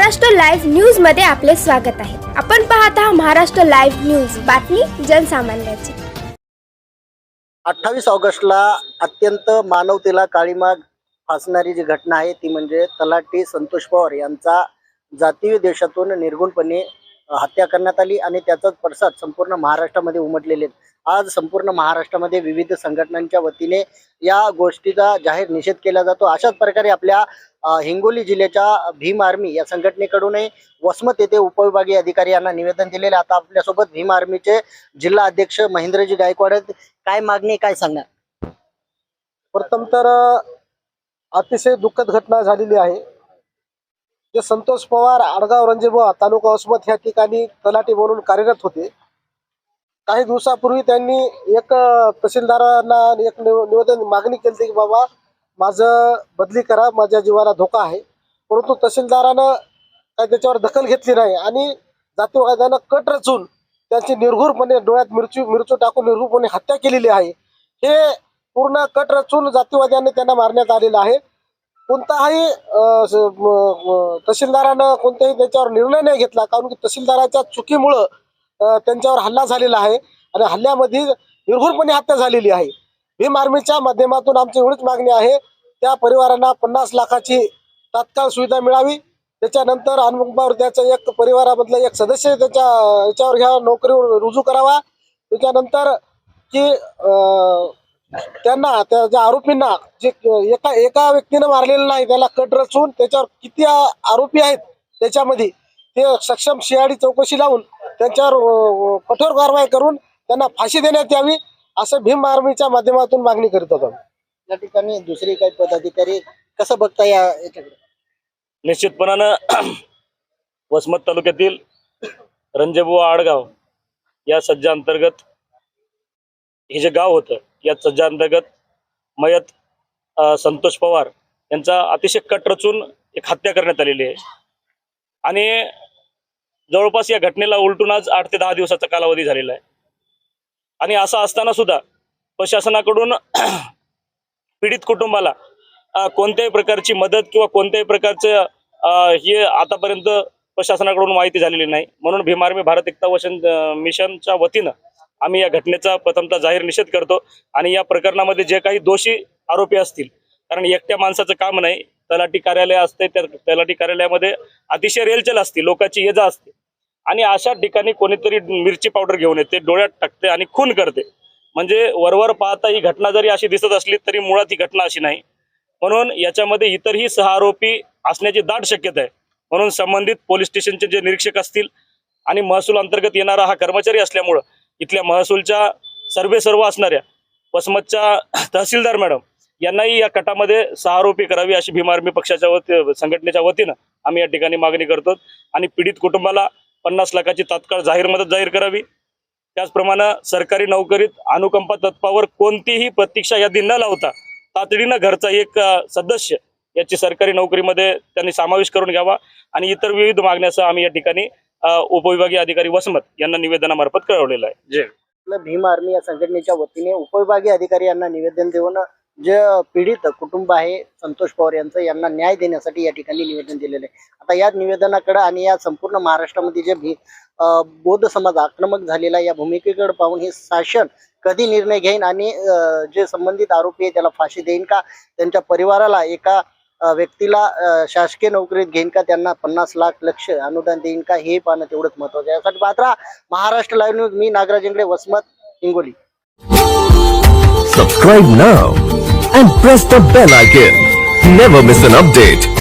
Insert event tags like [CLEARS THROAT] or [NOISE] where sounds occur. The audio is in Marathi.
महाराष्ट्र लाईव्ह न्यूजमध्ये आपले स्वागत आहे. आपण पाहत आहात महाराष्ट्र लाईव्ह न्यूज. बातमी जनसामान्याची. अठ्ठावीस ऑगस्टला अत्यंत मानवतेला काळीमाग फासणारी जी घटना आहे ती म्हणजे तलाठी संतोष पवार यांचा जातीय देशातून निर्गुणपणे हत्या करण्यात आली आणि त्याचाच पडसाद संपूर्ण महाराष्ट्रामध्ये उमटलेले आहेत. आज संपूर्ण महाराष्ट्रामध्ये विविध संघटनांच्या वतीने या गोष्टीचा जाहीर निषेध केला जातो अशाच प्रकारे आपल्या हिंगोली जिल्ह्याच्या भीम आर्मी या संघटनेकडूनही वसमत येथे उपविभागीय अधिकारी यांना निवेदन दिलेले आता आपल्यासोबत भीम आर्मीचे जिल्हा अध्यक्ष महेंद्रजी गायकवाड आहेत. काय मागणी काय सांगणार प्रथम तर अतिशय दुःखद घटना झालेली आहे जे संतोष पवार आडगाव रंजेबुवा तालुका वसमत ह्या ठिकाणी तलाठी म्हणून कार्यरत होते. काही दिवसापूर्वी त्यांनी एक तहसीलदारांना एक निवेदन मागणी केली होती की बाबा माझं बदली करा माझ्या जीवाला धोका आहे. परंतु तहसीलदारानं काही त्याच्यावर दखल घेतली नाही आणि जातीवादानं कट रचून त्यांची निर्घुरपणे डोळ्यात मिरची मिरचू टाकून निर्घुरपणे हत्या केलेली आहे. हे पूर्ण कट रचून जातीवाद्यांनी त्यांना मारण्यात आलेलं आहे. कोणताही स- म- तहसीलदारानं कोणताही त्याच्यावर निर्णय नाही घेतला. कारण की तहसीलदाराच्या चुकीमुळं त्यांच्यावर हल्ला झालेला आहे आणि हल्ल्यामध्ये निर्भूरपणे हत्या झालेली आहे. भीम आर्मीच्या माध्यमातून आमची एवढीच मागणी आहे. त्या परिवारांना पन्नास लाखाची तात्काळ सुविधा मिळावी. त्याच्यानंतर हनुमंतबावर त्याचा एक परिवारामधला एक सदस्य त्याच्या याच्यावर ह्या नोकरीवर रुजू करावा. त्याच्यानंतर की त्यांना त्या ज्या आरोपींना जे एका एका व्यक्तीनं मारलेलं नाही त्याला कट रचून त्याच्यावर किती आरोपी आहेत त्याच्यामध्ये ते सक्षम शिहाडी चौकशी लावून त्यांच्यावर कठोर कारवाई करून त्यांना फाशी देण्यात यावी असं भीम आर्मीच्या माध्यमातून मागणी करीत होतो. या ठिकाणी दुसरी काही पदाधिकारी कसं बघता या याच्याकडे? निश्चितपणानं [CLEARS THROAT] वसमत तालुक्यातील रंजेबुवा आडगाव या सज्जा अंतर्गत हे जे गाव होतं या सज्जांतर्गत मयत संतोष पवार यांचा अतिशय कट रचून एक हत्या करण्यात आलेली आहे. आणि जवळपास या घटनेला उलटून आज आठ ते दहा दिवसाचा कालावधी झालेला आहे. आणि असं असताना सुद्धा प्रशासनाकडून [CLEARS THROAT] पीडित कुटुंबाला कोणत्याही प्रकारची मदत किंवा कोणत्याही प्रकारचं हे आतापर्यंत प्रशासनाकडून माहिती झालेली नाही. म्हणून भीमार्मी भारत एकता वचन मिशनच्या वतीनं आम्ही या घटनेचा प्रथमतः जाहीर निषेध करतो आणि या प्रकरणामध्ये जे काही दोषी आरोपी असतील कारण एकट्या माणसाचं काम नाही तलाठी कार्यालय असते त्या तलाठी कार्यालयामध्ये अतिशय रेलचेल असते लोकांची ये जा असते. आणि अशा ठिकाणी कोणीतरी मिरची पावडर घेऊन येते डोळ्यात टाकते आणि खून करते. म्हणजे वरवर पाहता ही घटना जरी अशी दिसत असली तरी मुळात ही घटना अशी नाही. म्हणून याच्यामध्ये इतरही सहा आरोपी असण्याची दाट शक्यता आहे. म्हणून संबंधित पोलीस स्टेशनचे जे निरीक्षक असतील आणि महसूल अंतर्गत येणारा हा कर्मचारी असल्यामुळं इथल्या महसूलच्या सर्वे सर्व असणाऱ्या वसमतच्या तहसीलदार मॅडम यांनाही या कटामध्ये सहारोपी करावी अशी भीम आर्मी पक्षाच्या वती संघटनेच्या वतीनं आम्ही या ठिकाणी मागणी करतो आणि पीडित कुटुंबाला पन्नास लाखाची तात्काळ जाहीर मदत जाहीर करावी. त्याचप्रमाणे सरकारी नोकरीत अनुकंपा तत्वावर कोणतीही प्रतीक्षा यादी न लावता तातडीनं घरचा एक सदस्य याची सरकारी नोकरीमध्ये त्यांनी समावेश करून घ्यावा आणि इतर विविध मागण्यासह आम्ही या ठिकाणी उपविभागीय अधिकारी वसमत यांना निवेदनामार्फत कळवलेलं आहे. आपलं भीम आर्मी या संघटनेच्या वतीने उपविभागीय अधिकारी यांना निवेदन देऊन जे पीडित कुटुंब आहे संतोष पवार यांचं यांना न्याय देण्यासाठी या ठिकाणी निवेदन दिलेलं आहे. आता या निवेदनाकडे आणि या संपूर्ण महाराष्ट्रामध्ये जे भी बौद्ध समाज आक्रमक झालेला या भूमिकेकडे पाहून हे शासन कधी निर्णय घेईन आणि जे संबंधित आरोपी आहे त्याला फाशी देईन का? त्यांच्या परिवाराला एका व्यक्तीला शासकीय नोकरीत घेईन का त्यांना पन्नास लाख लक्ष अनुदान देईन का हे पाहणं तेवढंच महत्वाचं आहे. यासाठी पात्रा Maharashtra live news me Nagraj Ingade Vasmat Hingoli. Subscribe now and press the bell icon never miss an update